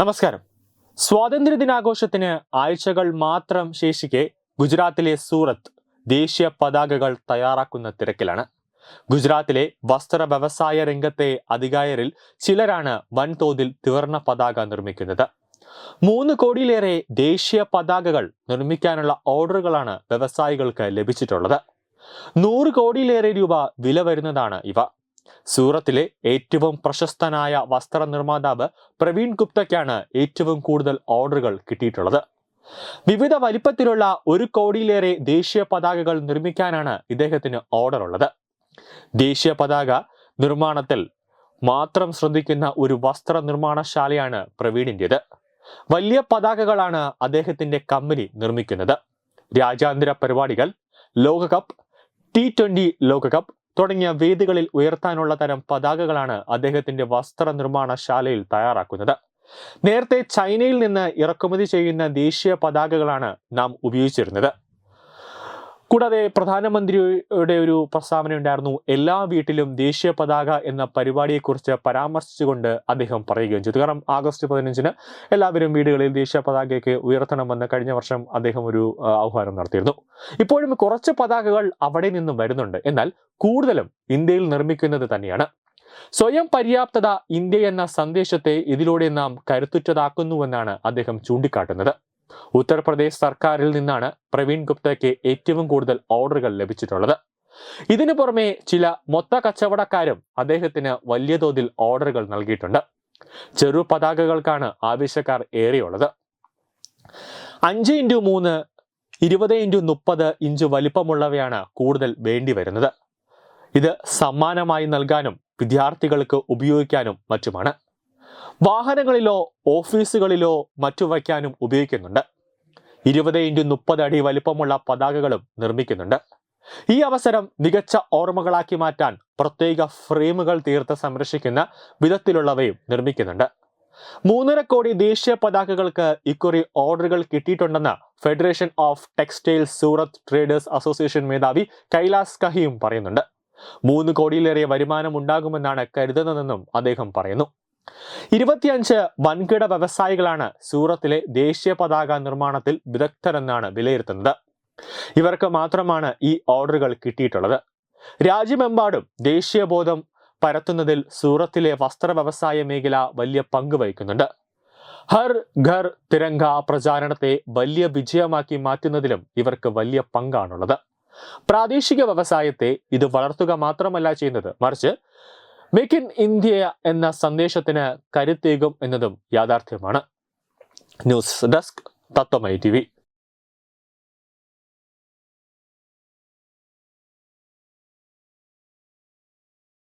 നമസ്കാരം. സ്വാതന്ത്ര്യ ദിനാഘോഷത്തിന് ആഴ്ചകൾ മാത്രം ശേഷിക്കെ ഗുജറാത്തിലെ സൂറത്ത് ദേശീയ പതാകകൾ തയ്യാറാക്കുന്ന തിരക്കിലാണ്. ഗുജറാത്തിലെ വസ്ത്ര വ്യവസായ രംഗത്തെ അധികാരിൽ ചിലരാണ് വൻതോതിൽ തീർണ പതാക നിർമ്മിക്കുന്നത്. മൂന്ന് കോടിയിലേറെ ദേശീയ പതാകകൾ നിർമ്മിക്കാനുള്ള ഓർഡറുകളാണ് വ്യവസായികൾക്ക് ലഭിച്ചിട്ടുള്ളത്. നൂറ് കോടിയിലേറെ രൂപ വില വരുന്നതാണ് ഇവ. സൂറത്തിലെ ഏറ്റവും പ്രശസ്തനായ വസ്ത്ര നിർമ്മാതാവ് പ്രവീൺ ഗുപ്തയ്ക്കാണ് ഏറ്റവും കൂടുതൽ ഓർഡറുകൾ കിട്ടിയിട്ടുള്ളത്. വിവിധ വലിപ്പത്തിലുള്ള ഒരു കോടിയിലേറെ ദേശീയ പതാകകൾ നിർമ്മിക്കാനാണ് ഇദ്ദേഹത്തിന് ഓർഡർ ഉള്ളത് ദേശീയ പതാക നിർമ്മാണത്തിൽ മാത്രം ശ്രദ്ധിക്കുന്ന ഒരു വസ്ത്ര നിർമ്മാണശാലയാണ് പ്രവീണിന്റെത്. വലിയ പതാകകളാണ് അദ്ദേഹത്തിന്റെ കമ്പനി നിർമ്മിക്കുന്നത്. രാജ്യാന്തര പരിപാടികൾ ലോകകപ്പ് ടി ട്വന്റി ലോകകപ്പ് തുടങ്ങിയ വേദികളിൽ ഉയർത്താനുള്ള തരം പതാകകളാണ് അദ്ദേഹത്തിന്റെ വസ്ത്ര നിർമ്മാണശാലയിൽ തയ്യാറാക്കുന്നത്. നേരത്തെ ചൈനയിൽ നിന്ന് ഇറക്കുമതി ചെയ്യുന്ന ദേശീയ പതാകകളാണ് നാം ഉപയോഗിച്ചിരുന്നത്. കൂടാതെ പ്രധാനമന്ത്രിയുടെ ഒരു പ്രസ്താവന ഉണ്ടായിരുന്നു എല്ലാ വീട്ടിലും ദേശീയ പതാക എന്ന പരിപാടിയെക്കുറിച്ച് പരാമർശിച്ചുകൊണ്ട് അദ്ദേഹം പറയുകയും ചെയ്തു. കാരണം ആഗസ്റ്റ് പതിനഞ്ചിന് എല്ലാവരും വീടുകളിൽ ദേശീയ പതാകയൊക്കെ ഉയർത്തണമെന്ന് കഴിഞ്ഞ വർഷം അദ്ദേഹം ഒരു ആഹ്വാനം നടത്തിയിരുന്നു. ഇപ്പോഴും കുറച്ച് പതാകകൾ അവിടെ നിന്നും വരുന്നുണ്ട്. എന്നാൽ കൂടുതലും ഇന്ത്യയിൽ നിർമ്മിക്കുന്നത് തന്നെയാണ്. സ്വയം പര്യാപ്തത ഇന്ത്യ എന്ന സന്ദേശത്തെ ഇതിലൂടെ നാം കരുത്തുറ്റതാക്കുന്നുവെന്നാണ് അദ്ദേഹം ചൂണ്ടിക്കാട്ടുന്നത്. ഉത്തർപ്രദേശ് സർക്കാരിൽ നിന്നാണ് പ്രവീൺ ഗുപ്തയ്ക്ക് ഏറ്റവും കൂടുതൽ ഓർഡറുകൾ ലഭിച്ചിട്ടുള്ളത്. ഇതിനു പുറമെ ചില മൊത്ത കച്ചവടക്കാരും അദ്ദേഹത്തിന് വലിയ തോതിൽ ഓർഡറുകൾ നൽകിയിട്ടുണ്ട്. ചെറു പതാകകൾക്കാണ് ആവശ്യക്കാർ ഏറെയുള്ളത്. അഞ്ച് ഇന്റു മൂന്ന് ഇരുപത് ഇന്റു മുപ്പത് ഇഞ്ച് വലിപ്പമുള്ളവയാണ് കൂടുതൽ വേണ്ടി വരുന്നത്. ഇത് സമ്മാനമായി നൽകാനും വിദ്യാർത്ഥികൾക്ക് ഉപയോഗിക്കാനും മറ്റുമാണ്. വാഹനങ്ങളിലോ ഓഫീസുകളിലോ മറ്റു വയ്ക്കാനും ഉപയോഗിക്കുന്നുണ്ട്. ഇരുപത് ഇന്റു മുപ്പത് അടി വലിപ്പമുള്ള പതാകകളും നിർമ്മിക്കുന്നുണ്ട്. ഈ അവസരം മികച്ച ഓർമ്മകളാക്കി മാറ്റാൻ പ്രത്യേക ഫ്രെയിമുകൾ തീർത്ത് സംരക്ഷിക്കുന്ന വിധത്തിലുള്ളവയും നിർമ്മിക്കുന്നുണ്ട്. മൂന്നര കോടി ദേശീയ പതാകകൾക്ക് ഇക്കുറി ഓർഡറുകൾ കിട്ടിയിട്ടുണ്ടെന്ന് federation of textile Surat traders association മേധാവി കൈലാസ് കഹിയും പറയുന്നുണ്ട്. മൂന്ന് കോടിയിലേറെ വരുമാനം ഉണ്ടാകുമെന്നാണ് കരുതുന്നതെന്നും അദ്ദേഹം പറയുന്നു. ഇരുപത്തിയഞ്ച് വൻകിട വ്യവസായികളാണ് സൂറത്തിലെ ദേശീയ പതാക നിർമ്മാണത്തിൽ വിദഗ്ധരെന്നാണ് വിലയിരുത്തുന്നത്. ഇവർക്ക് മാത്രമാണ് ഈ ഓർഡറുകൾ കിട്ടിയിട്ടുള്ളത്. രാജ്യമെമ്പാടും ദേശീയബോധം പരത്തുന്നതിൽ സൂറത്തിലെ വസ്ത്ര വ്യവസായ മേഖല വലിയ പങ്ക് വഹിക്കുന്നുണ്ട്. ഹർ ഘർ തിരങ്ക പ്രചാരണത്തെ വലിയ വിജയമാക്കി മാറ്റുന്നതിലും ഇവർക്ക് വലിയ പങ്കാണുള്ളത്. പ്രാദേശിക വ്യവസായത്തെ ഇത് വളർത്തുക മാത്രമല്ല ചെയ്യുന്നത്. മറിച്ച് മേക്ക് ഇൻ ഇന്ത്യ എന്ന സന്ദേശത്തിന് കരുത്തേകും എന്നതും യാഥാർത്ഥ്യമാണ്. ന്യൂസ് ഡെസ്ക് തത്വമൈ ടി